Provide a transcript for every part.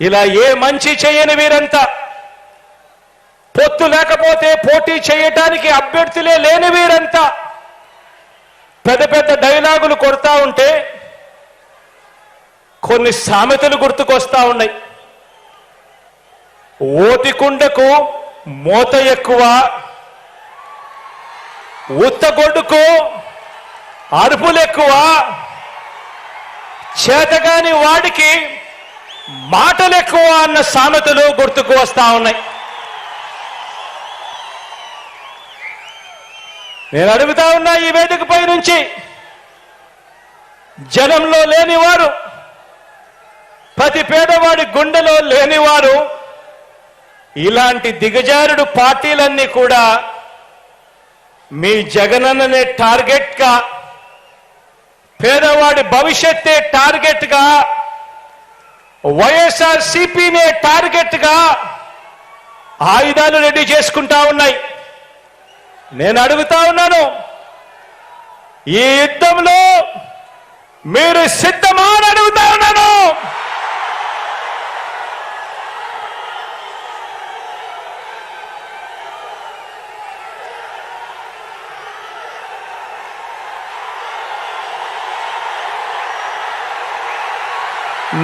ఇలా ఏ మంచి చేయని వీరంతా పొత్తు లేకపోతే పోటీ చేయటానికి అభ్యర్థులే లేని వీరంతా పెద్ద పెద్ద డైలాగులు కొడతా ఉంటే కొన్ని సామెతలు గుర్తుకొస్తా ఉన్నాయి. ఓటికుండకు మోత ఎక్కువ ఉత్తగొడ్డుకు అరుపులు ఎక్కువ చేతగాని వాడికి మాటలు ఎక్కువ అన్న సామెతలు గుర్తుకు వస్తా ఉన్నాయి. నేను అడుగుతా ఉన్నా ఈ వేదికపై నుంచి. జనంలో లేనివారు ప్రతి పేదవాడి గుండెలో లేనివారు ఇలాంటి దిగజారుడు పార్టీలన్నీ కూడా మీ జగనన్ననే టార్గెట్గా పేదవాడి భవిష్యత్తే టార్గెట్గా వైఎస్ఆర్ సిపినే టార్గెట్గా ఆయుధాలు రెడీ చేసుకుంటా ఉన్నాయి. నేను అడుగుతా ఉన్నాను ఈ యుద్ధంలో మీరు సిద్ధమా అని అడుగుతా ఉన్నాను.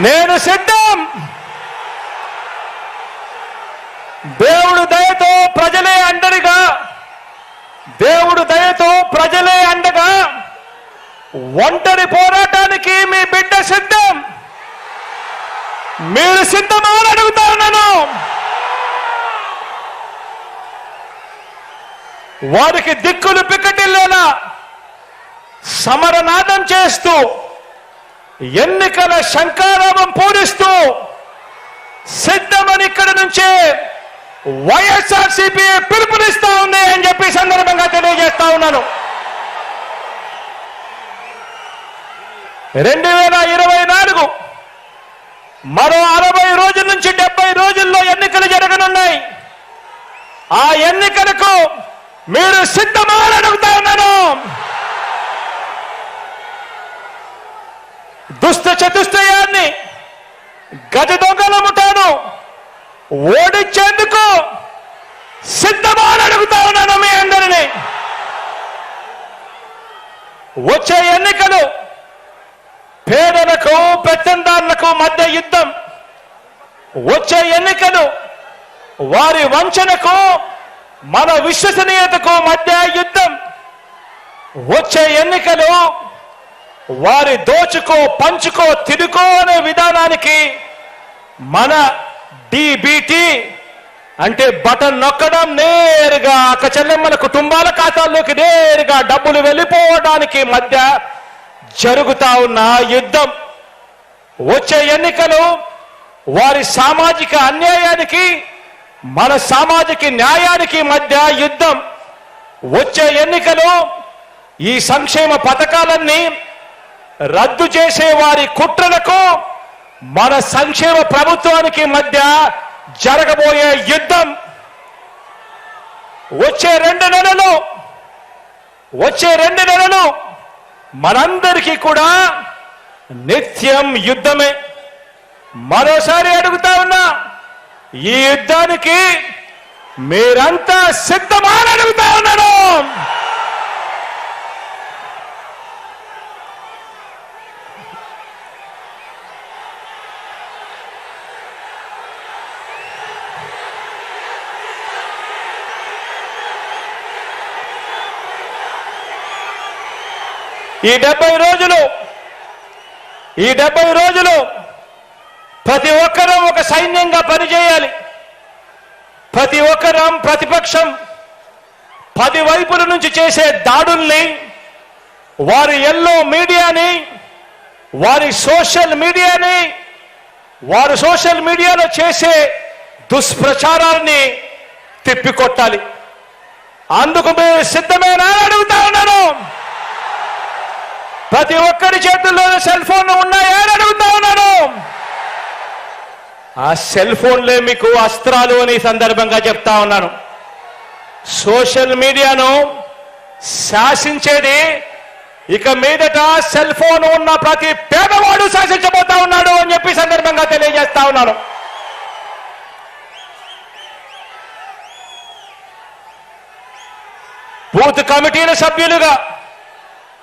నేను సిద్ధ దేవుడు దయతో ప్రజలే అండరిగా దేవుడు దయతో ప్రజలే అండగా. ఒంటరి పోరాటానికి మీ బిడ్డ సిద్ధం. మీరు సిద్ధమా అడుగుతారు అడుగుతా వారికి దిక్కులు పిక్కటిల్లేలా సమరనాదం చేస్తూ ఎన్నికల శంకారామం పూరిస్తూ సిద్ధమని ఇక్కడ నుంచే వైఎస్ఆర్ సిపి పిలుపునిస్తా ఉంది అని చెప్పి సందర్భంగా తెలియజేస్తా ఉన్నాను. రెండు వేల ఇరవై నాలుగు మరో అరవై రోజుల నుంచి డెబ్బై రోజుల్లో ఎన్నికలు జరగనున్నాయి. ఆ ఎన్నికలకు మీరు సిద్ధమా అడుగుతా ఉన్నాను. దుష్ట చతుష్టయాన్ని గజ దొంగల ముఠాను ఓడించేందుకు సిద్ధమా అడుగుతా ఉన్నాను మీ అందరినీ. వచ్చే ఎన్నికలు పేదలకు పెత్తందారులకు మధ్య యుద్ధం. వచ్చే ఎన్నికలు వారి వంచనకు మన విశ్వసనీయతకు మధ్య యుద్ధం. వచ్చే ఎన్నికలు వారి దోచుకో పంచుకో తిరుకో అనే విధానానికి మన డిబిటి అంటే బటన్ నొక్కడం నేరుగా అక్క చెల్లెమ్మల కుటుంబాల ఖాతాల్లోకి నేరుగా డబ్బులు వెళ్ళిపోవడానికి మధ్య జరుగుతా ఉన్న యుద్ధం. వచ్చే ఎన్నికలు వారి సామాజిక అన్యాయానికి మన సామాజిక న్యాయానికి మధ్య యుద్ధం. వచ్చే ఎన్నికలు ఈ సంక్షేమ పథకాలన్నీ రద్దు చేసే వారి కుట్రలకు మన సంక్షేమ ప్రభుత్వానికి మధ్య జరగబోయే యుద్ధం వచ్చే రెండు నెలలు వచ్చే రెండు నెలలు మనందరికీ కూడా నిత్యం యుద్ధమే. మరోసారి అడుగుతా ఉన్నా ఈ యుద్ధానికి మీరంతా సిద్ధమా అడుగుతా ఉన్నాను. ఈ డెబ్బై రోజులు ఈ డెబ్బై రోజులు ప్రతి ఒక్కరూ ఒక సైన్యంగా పనిచేయాలి. ప్రతి ఒక్కరం ప్రతిపక్షం పది వైపుల నుంచి చేసే దాడుల్ని వారి ఎల్లో మీడియాని వారి సోషల్ మీడియాని వారు సోషల్ మీడియాలో చేసే దుష్ప్రచారాన్ని తిప్పికొట్టాలి. అందుకు మీరు సిద్ధమేనా అడుగుతా ఉన్నాను. ప్రతి ఒక్కరి చేతుల్లో సెల్ ఫోన్ ఉన్నాయా. అని అడుగుతా ఉన్నాను ఆ సెల్ ఫోన్లే మీకు అస్త్రాలు అని సందర్భంగా చెప్తా ఉన్నాను. సోషల్ మీడియాను శాసించేది ఇక మీదట సెల్ ఫోన్ ఉన్న ప్రతి పేదవాడు శాసించబోతా ఉన్నాడు అని చెప్పి సందర్భంగా తెలియజేస్తా ఉన్నాను. బూత్ కమిటీల సభ్యులుగా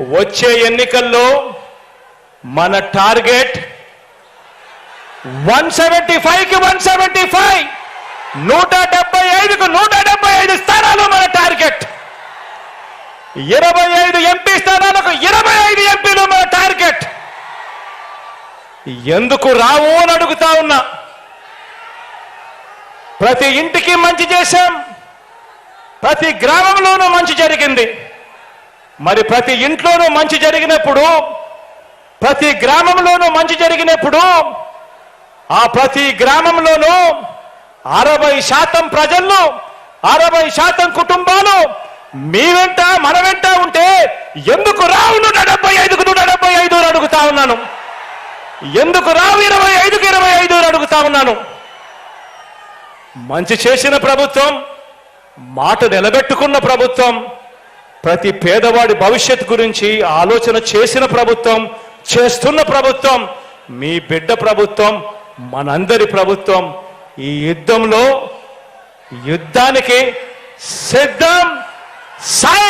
వచ్చే ఎన్నికల్లో మన టార్గెట్ వన్ సెవెంటీ ఫైవ్కి వన్ సెవెంటీ ఫైవ్. నూట డెబ్బై ఐదుకు నూట డెబ్బై ఐదు స్థానాలు మన టార్గెట్. ఇరవై ఐదు ఎంపీ స్థానాలకు ఇరవై ఐదు ఎంపీలు మన టార్గెట్. ఎందుకు రావు అని అడుగుతా ఉన్నా. ప్రతి ఇంటికి మంచి చేశాం. ప్రతి గ్రామంలోనూ మంచి జరిగింది. మరి ప్రతి ఇంట్లోనూ మంచి జరిగినప్పుడు ప్రతి గ్రామంలోనూ మంచి జరిగినప్పుడు ఆ ప్రతి గ్రామంలోనూ అరవై శాతం ప్రజలను అరవై శాతం కుటుంబాలు మీ వెంట మన వెంట ఉంటే ఎందుకు రావు నూట డెబ్బై ఐదుకు నూట డెబ్బై ఐదు అడుగుతా ఉన్నాను. ఎందుకు రావు ఇరవై ఐదుకు ఇరవై ఐదు అడుగుతా ఉన్నాను. మంచి చేసిన ప్రభుత్వం మాట నిలబెట్టుకున్న ప్రభుత్వం ప్రతి పేదవాడి భవిష్యత్ గురించి ఆలోచన చేసిన ప్రభుత్వం చేస్తున్న ప్రభుత్వం మీ బిడ్డ ప్రభుత్వం మనందరి ప్రభుత్వం ఈ యుద్ధంలో యుద్ధానికి సిద్ధం సై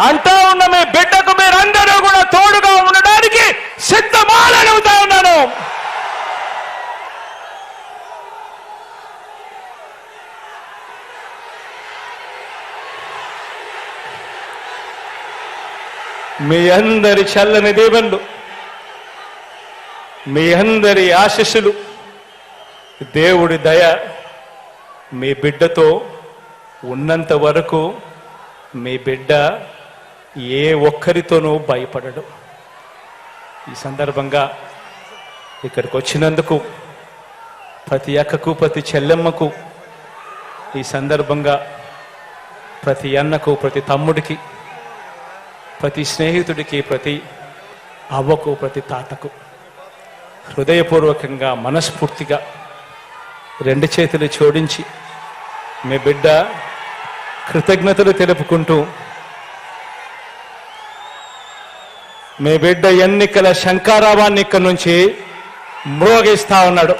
అంటూ ఉన్న మీ బిడ్డకు మీరు కూడా తోడుగా ఉండడానికి సిద్ధమా అని అడుగుతా ఉన్నాను మీ అందరి చల్లని దేవుళ్ళు మీ అందరి ఆశీస్సులు దేవుడి దయ మీ బిడ్డతో ఉన్నంత వరకు మీ బిడ్డ ఏ ఒక్కరితోనూ భయపడడు. ఈ సందర్భంగా ఇక్కడికి వచ్చినందుకు ప్రతి అక్కకు ప్రతి చెల్లెమ్మకు ఈ సందర్భంగా ప్రతి అన్నకు ప్రతి తమ్ముడికి ప్రతి స్నేహితుడికి ప్రతి అవ్వకు ప్రతి తాతకు హృదయపూర్వకంగా మనస్ఫూర్తిగా రెండు చేతులు జోడించి మీ బిడ్డ కృతజ్ఞతలు తెలుపుకుంటూ మీ బిడ్డ ఎన్నికల శంకారావాన్ని ఇక్కడి నుంచి మ్రోగిస్తా ఉన్నాడు.